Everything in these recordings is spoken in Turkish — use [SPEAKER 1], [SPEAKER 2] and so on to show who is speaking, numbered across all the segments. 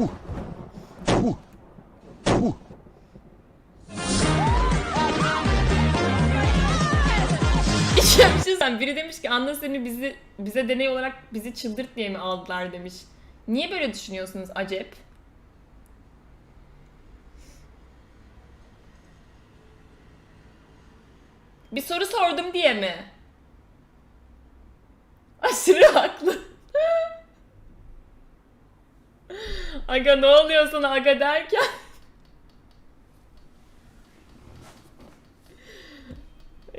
[SPEAKER 1] Ya bir şey. Biri demiş ki Anna seni bizi bize deney olarak bizi çıldırt diye mi aldılar demiş. Niye böyle düşünüyorsunuz acep? Bir soru sordum diye mi? Aşırı haklı. Aga ne oluyor sana aga derken?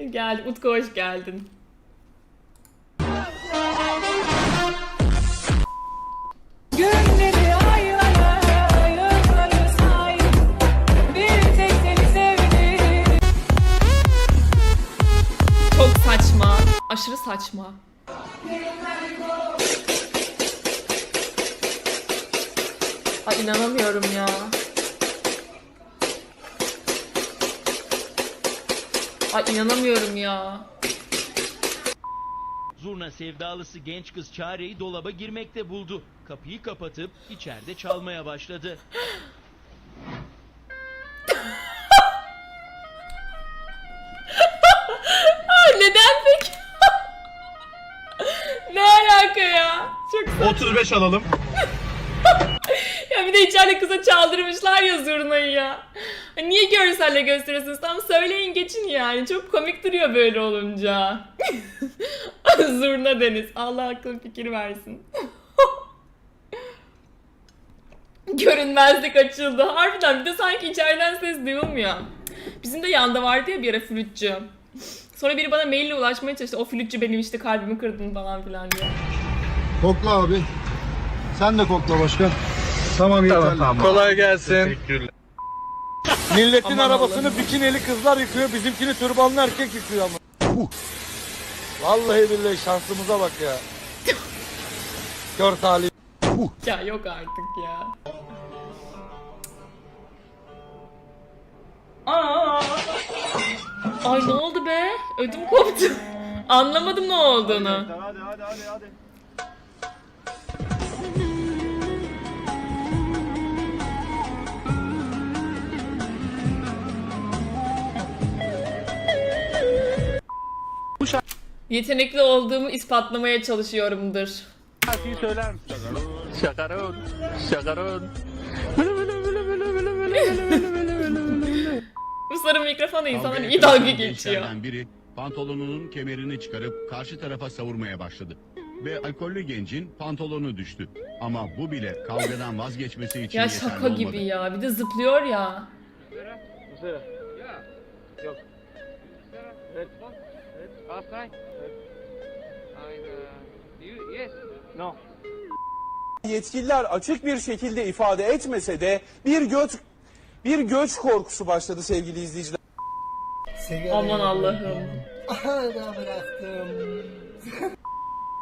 [SPEAKER 1] Gel Utku hoş geldin.
[SPEAKER 2] Gönlümü ayırana ayırmayı say Bir tek seni sevdim
[SPEAKER 1] Çok saçma. Aşırı saçma. İnanamıyorum ya. Ay inanamıyorum ya.
[SPEAKER 3] Zurna sevdalısı genç kız Çare'yi dolaba girmekte buldu. Kapıyı kapatıp içeride çalmaya başladı.
[SPEAKER 1] Ay neden peki? ne alaka ya? Çok saçma.
[SPEAKER 4] 35 alalım.
[SPEAKER 1] İçeride kıza çaldırmışlar ya zurnayı ya. Niye görselle gösteriyorsunuz? Tam söyleyin geçin yani. Çok komik duruyor böyle olunca. Zurna Deniz. Allah akıl fikir versin. Görünmezlik açıldı. Harbiden bir de sanki içeriden ses duyulmuyor. Bizim de yanda vardı ya bir ara flütçü. Sonra biri bana maille ulaşmaya çalıştı. O flütçü benim işte kalbimi kırdın falan filan diye.
[SPEAKER 5] Kokla abi. Sen de kokla başkan. Tamam yeterli.
[SPEAKER 4] Kolay gelsin.
[SPEAKER 5] Milletin
[SPEAKER 1] Aman
[SPEAKER 5] arabasını bikineli kızlar yıkıyor, bizimkini türbanlı erkek yıkıyor ama. Vallahi billahi şansımıza bak ya. Kör talih.
[SPEAKER 1] Ya yok artık ya. Aa! Ay ne oldu be? Ödüm koptu. Anlamadım ne olduğunu.
[SPEAKER 4] Hadi hadi hadi hadi.
[SPEAKER 1] Yetenekli olduğumu ispatlamaya çalışıyorumdur.
[SPEAKER 4] Şarkıyı söyler misin?
[SPEAKER 6] Şakarın.
[SPEAKER 1] Bu sarı mikrofonla insanlar iyi dalga geçiyor.
[SPEAKER 7] gençlerden biri pantolonunun kemerini çıkarıp karşı tarafa savurmaya başladı. Ve alkollü gencin pantolonu düştü. Ama bu bile kavgadan vazgeçmesi için
[SPEAKER 1] Ya
[SPEAKER 7] yeterli
[SPEAKER 1] şaka
[SPEAKER 7] olmadı.
[SPEAKER 1] gibi ya. Bir de zıplıyor ya.
[SPEAKER 6] Yok. Evet. Evet. Galatasaray. Evet. Aynen. You, yes. No.
[SPEAKER 8] Yetkililer açık bir şekilde ifade etmese de bir göç bir göç korkusu başladı sevgili izleyiciler.
[SPEAKER 1] Aman Allah'ım.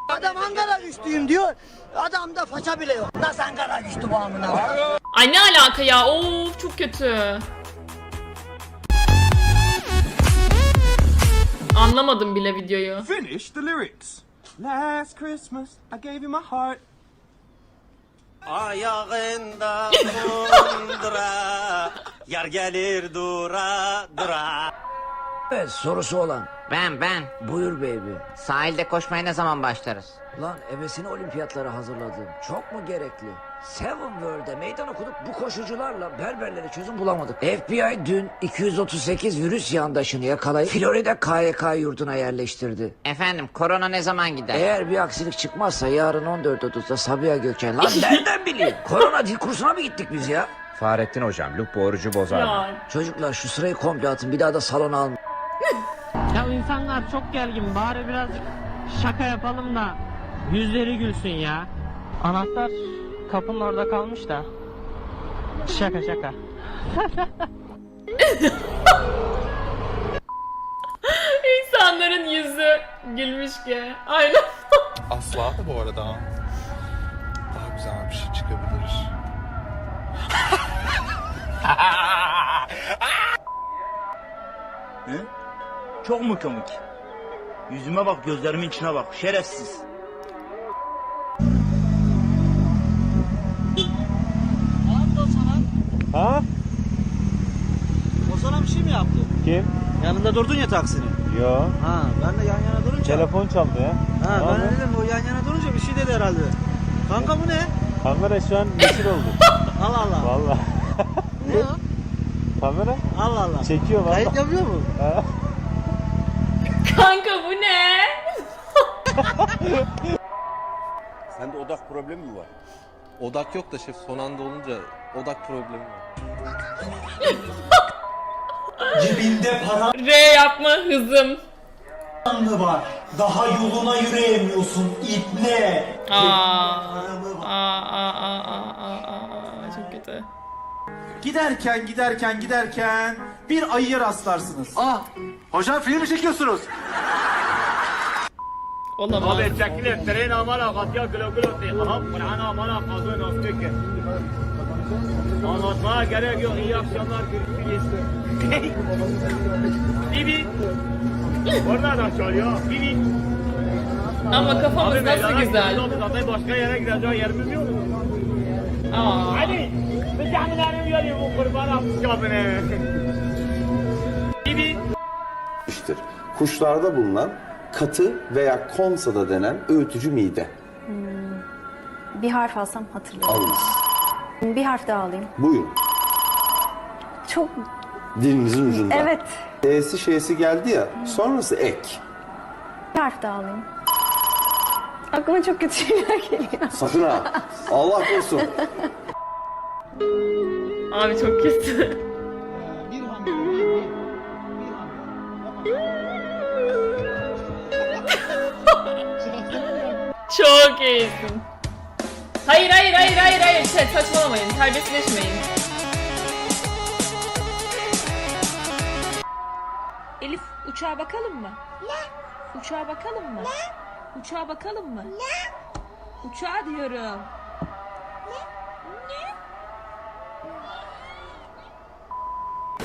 [SPEAKER 9] Adam Ankara güçlüyüm diyor. Adamda faça bile yok. Nasıl Ankara güçlü bu amına?
[SPEAKER 1] Ay ne alaka ya? Of çok kötü. Anlamadım bile videoyu.
[SPEAKER 8] Finish the lyrics. Last Christmas I gave you my heart.
[SPEAKER 9] Ayağında kundura, yar gelir dura dura.
[SPEAKER 10] Evet sorusu olan.
[SPEAKER 9] Ben ben.
[SPEAKER 10] Buyur baby.
[SPEAKER 9] Sahilde koşmaya ne zaman başlarız?
[SPEAKER 10] Lan ebesini olimpiyatlara hazırladım. Çok mu gerekli? Seven World'e meydan okuduk bu koşucularla berberlere çözüm bulamadık. FBI dün 238 virüs yandaşını yakalayıp Florida KYK yurduna yerleştirdi.
[SPEAKER 9] Efendim korona ne zaman gider?
[SPEAKER 10] Eğer bir aksilik çıkmazsa yarın 14.30'da Sabiha Gökçen. Lan nereden bileyim? Korona dil kursuna mı gittik biz ya?
[SPEAKER 6] Fahrettin hocam, bu orucu bozar.
[SPEAKER 10] Çocuklar şu sırayı komple atın bir daha da salona alın.
[SPEAKER 2] İnsanlar çok gergin bari birazcık şaka yapalım da yüzleri gülsün ya. Anahtar kapının orada kalmış da. Şaka şaka.
[SPEAKER 1] insanların yüzü gülmüş ki. Aynen.
[SPEAKER 4] Asla da bu arada. Daha güzel bir şey çıkabilir.
[SPEAKER 9] Çok mu komik? Yüzüme bak gözlerimin içine bak şerefsiz.
[SPEAKER 6] Ha?
[SPEAKER 9] O sana bir şey mi yaptı?
[SPEAKER 6] Kim?
[SPEAKER 9] Yanında durdun ya taksinin.
[SPEAKER 6] Yo.
[SPEAKER 9] Ha ben de yan yana durunca.
[SPEAKER 6] Telefon çaldı ya.
[SPEAKER 9] Ha
[SPEAKER 6] Ne
[SPEAKER 9] ben de dedim o yan yana durunca bir şey dedi herhalde. Kanka bu ne?
[SPEAKER 6] Kamera şu an meşhur oldu.
[SPEAKER 9] Allah Allah.
[SPEAKER 6] Valla.
[SPEAKER 9] Ne o?
[SPEAKER 6] Kamera
[SPEAKER 9] Allah Allah.
[SPEAKER 6] çekiyor valla.
[SPEAKER 9] Kayıt yapıyor mu?
[SPEAKER 6] Ha.
[SPEAKER 1] Kanka bu ne?
[SPEAKER 11] Sende odak problemi mi var? Odak yok da şef son anda olunca odak problemi var.
[SPEAKER 9] Cebinde para
[SPEAKER 1] R yapma hızım.
[SPEAKER 9] mı var? Daha yoluna yürüyemiyorsun ibne.
[SPEAKER 1] Aa. Aa, aa, aa, aa, aa, aa, çok kötü.
[SPEAKER 8] Giderken giderken giderken bir ayıya rastlarsınız. Ah! Hocam film mi çekiyorsunuz?
[SPEAKER 6] Çekilin. Tren amana katya kilo kilo diye. Aha Kur'an amana kazı nasıl ki. Anlatmaya gerek yok. İyi akşamlar. Görüşürüz. Bibi. Orada da çalıyor. Bibi.
[SPEAKER 1] Ama kafamız nasıl güzel.
[SPEAKER 6] Zaten başka yere gideceği yerimiz yok.
[SPEAKER 1] Aa.
[SPEAKER 6] Hadi. Bir camilerim geliyor bu kurban hafız kabine. Bibi.
[SPEAKER 11] Kuşlarda bulunan katı veya konsada denen öğütücü mide.
[SPEAKER 12] Bir harf alsam hatırlıyorum.
[SPEAKER 11] Alınız.
[SPEAKER 12] Bir harf daha alayım.
[SPEAKER 11] Buyurun.
[SPEAKER 12] Çok
[SPEAKER 11] Dilinizin ucunda.
[SPEAKER 12] evet.
[SPEAKER 11] D'si şeysi geldi ya. Sonrası ek.
[SPEAKER 12] Bir harf daha alayım. Aklıma çok kötü şeyler geliyor.
[SPEAKER 11] Sakın ha. Allah korusun.
[SPEAKER 1] Abi çok kötü. Çok iyisin. Hayır hayır hayır hayır hayır şey, saçmalamayın terbiyesizleşmeyin.
[SPEAKER 12] Elif uçağa bakalım mı? Ne? Uçağa bakalım mı? Ne? Uçağa bakalım mı? Ne? Uçağa diyorum.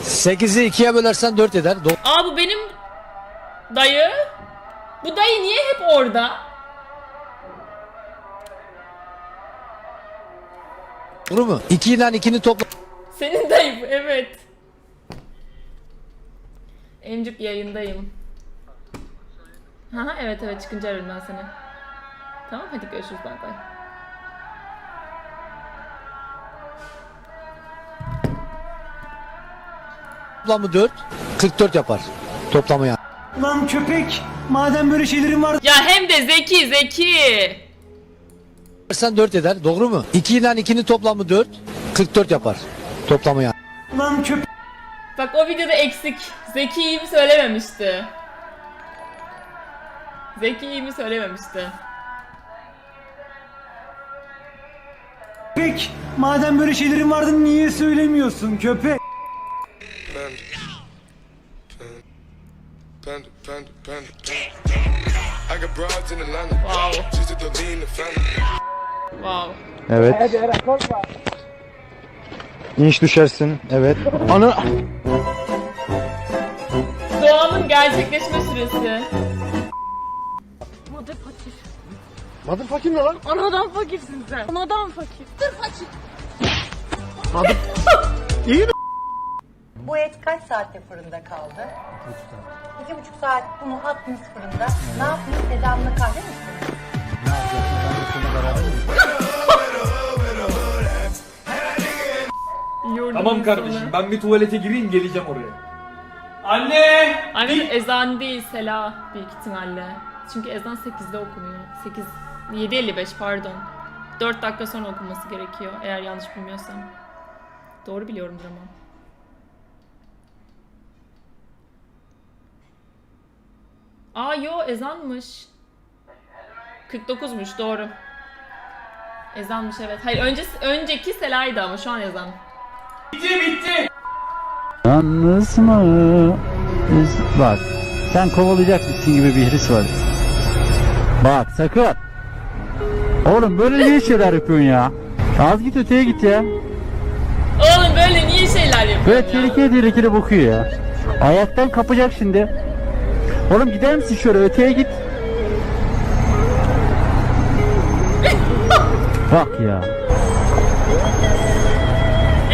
[SPEAKER 9] Sekizi ikiye bölersen dört eder.
[SPEAKER 1] Aa bu benim dayı. Bu dayı niye hep orada?
[SPEAKER 9] Doğru mu? 2 ile 2'nin toplamı
[SPEAKER 1] Senin dayı bu evet. Emcik yayındayım. Ha evet evet çıkınca ararım ben seni. Tamam hadi görüşürüz bay bay.
[SPEAKER 9] toplamı 4. 44 yapar. Toplamı yani. Lan köpek! Madem böyle şeylerin var
[SPEAKER 1] Ya hem de zeki zeki.
[SPEAKER 9] Dersen 4 eder. Doğru mu? 2 ile 2'nin toplamı 4. 44 yapar. Toplamı yani. Lan köpek!
[SPEAKER 1] Bak o videoda eksik. Zeki iyi mi söylememişti. Zeki iyi mi söylememişti.
[SPEAKER 9] Madem böyle şeylerin vardı niye söylemiyorsun köpek?
[SPEAKER 13] Panda, panda, panda, panda. I got broads in Atlanta.
[SPEAKER 1] Wow.
[SPEAKER 13] Just to the lean the family.
[SPEAKER 6] Evet. İnş düşersin. Evet. Ana.
[SPEAKER 1] Doğanın gerçekleşme süresi.
[SPEAKER 12] Mother fakir.
[SPEAKER 6] Madın fakir ne lan?
[SPEAKER 12] Anadan fakirsin sen. Anadan fakir. Dur fakir.
[SPEAKER 14] Bu et kaç saatte fırında kaldı? İki buçuk saat bunu attınız fırında. Ne yaptınız? Edamla kahve mi içtiniz?
[SPEAKER 1] Yurdum
[SPEAKER 5] Tamam kardeşim ben bir tuvalete gireyim geleceğim oraya. Anne!
[SPEAKER 1] Aynen ezan değil Sela büyük ihtimalle. Çünkü ezan 8'de okunuyor. 8 7.55 pardon. 4 dakika sonra okunması gerekiyor eğer yanlış bilmiyorsam. Doğru biliyorumdur ama. Aa yo ezanmış. 49'muş doğru. Ezanmış evet. Hayır öncesi, önceki Sela'ydı ama şu an ezan.
[SPEAKER 6] Yalnız mı? Bak sen kovalayacakmışsın gibi bir his var. Bak sakın. Oğlum böyle niye şeyler yapıyorsun ya? Az git öteye git ya.
[SPEAKER 1] Oğlum böyle niye şeyler yapıyorsun
[SPEAKER 6] Böyle tehlikeli tehlikeli bakıyor ya. Ayaktan kapacak şimdi. Oğlum gider misin şöyle öteye git. Bak ya.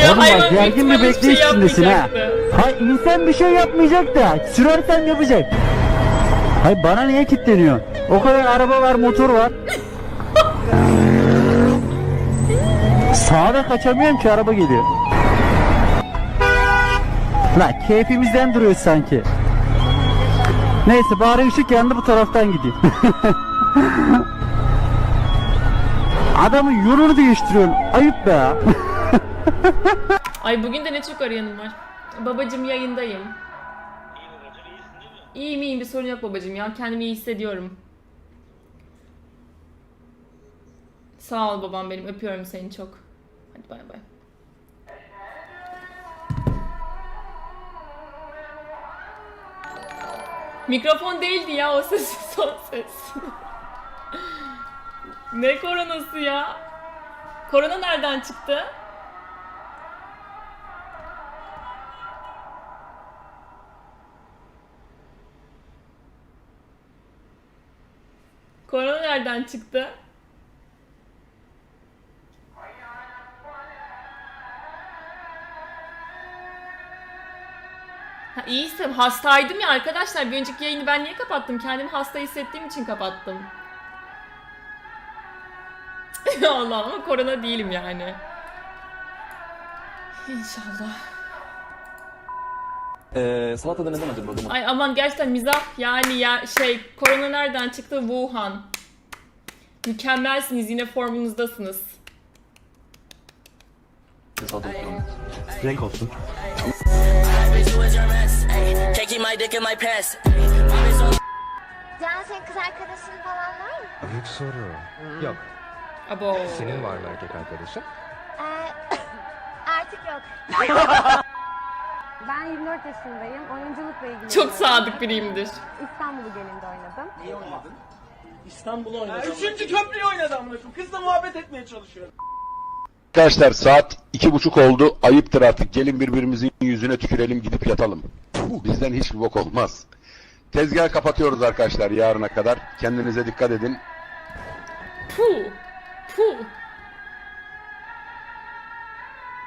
[SPEAKER 1] Ya
[SPEAKER 6] Oğlum
[SPEAKER 1] hayvan
[SPEAKER 6] bak
[SPEAKER 1] büyük
[SPEAKER 6] gergin bir
[SPEAKER 1] ihtimalle hiçbir şey
[SPEAKER 6] bekleyiş içindesin ha.
[SPEAKER 1] yapmayacaktı.
[SPEAKER 6] Hay insan bir şey yapmayacak da sürersem yapacak. Hay bana niye kilitleniyor? O kadar araba var motor var. Sağda kaçamıyorum ki araba geliyor. La keyfimizden duruyoruz sanki. Neyse bari ışık yandı bu taraftan gideyim. Adamın yolunu değiştiriyorsun. Ayıp be.
[SPEAKER 1] Ay bugün de ne çok arayanım var. Babacım yayındayım. İyiyim iyiyim bir sorun yok babacım ya. Kendimi iyi hissediyorum. Sağ ol babam benim. Öpüyorum seni çok. Hadi bay bay. Mikrofon değildi ya o ses son ses. ne koronası ya? Korona nereden çıktı? Nereden çıktı? Ha, iyiysem hastaydım ya arkadaşlar. Bir önceki yayını ben niye kapattım? Kendimi hasta hissettiğim için kapattım. Allah ama korona değilim yani. İnşallah.
[SPEAKER 11] Ee, salatada neden acaba?
[SPEAKER 1] Ay aman gerçekten mizah yani ya şey korona nereden çıktı Wuhan. Mükemmelsiniz yine formunuzdasınız.
[SPEAKER 11] Renk olsun.
[SPEAKER 14] Can senin kız arkadaşın falan var mı?
[SPEAKER 11] Büyük soru. Yok.
[SPEAKER 1] Abo.
[SPEAKER 11] var mı erkek arkadaşın?
[SPEAKER 14] Ee, artık yok. ben 24 yaşındayım. Oyunculukla ilgili.
[SPEAKER 1] Çok sadık biriyimdir.
[SPEAKER 14] İstanbul Gelinde oynadım.
[SPEAKER 2] Niye oynadın? İstanbul'u oynadım. Üçüncü köprüyü oynadım. Kızla muhabbet etmeye çalışıyorum.
[SPEAKER 7] Arkadaşlar saat iki buçuk oldu. Ayıptır artık. Gelin birbirimizin yüzüne tükürelim gidip yatalım. Bizden hiçbir bok olmaz. Tezgah kapatıyoruz arkadaşlar yarına kadar. Kendinize dikkat edin.
[SPEAKER 1] Puh. Puh.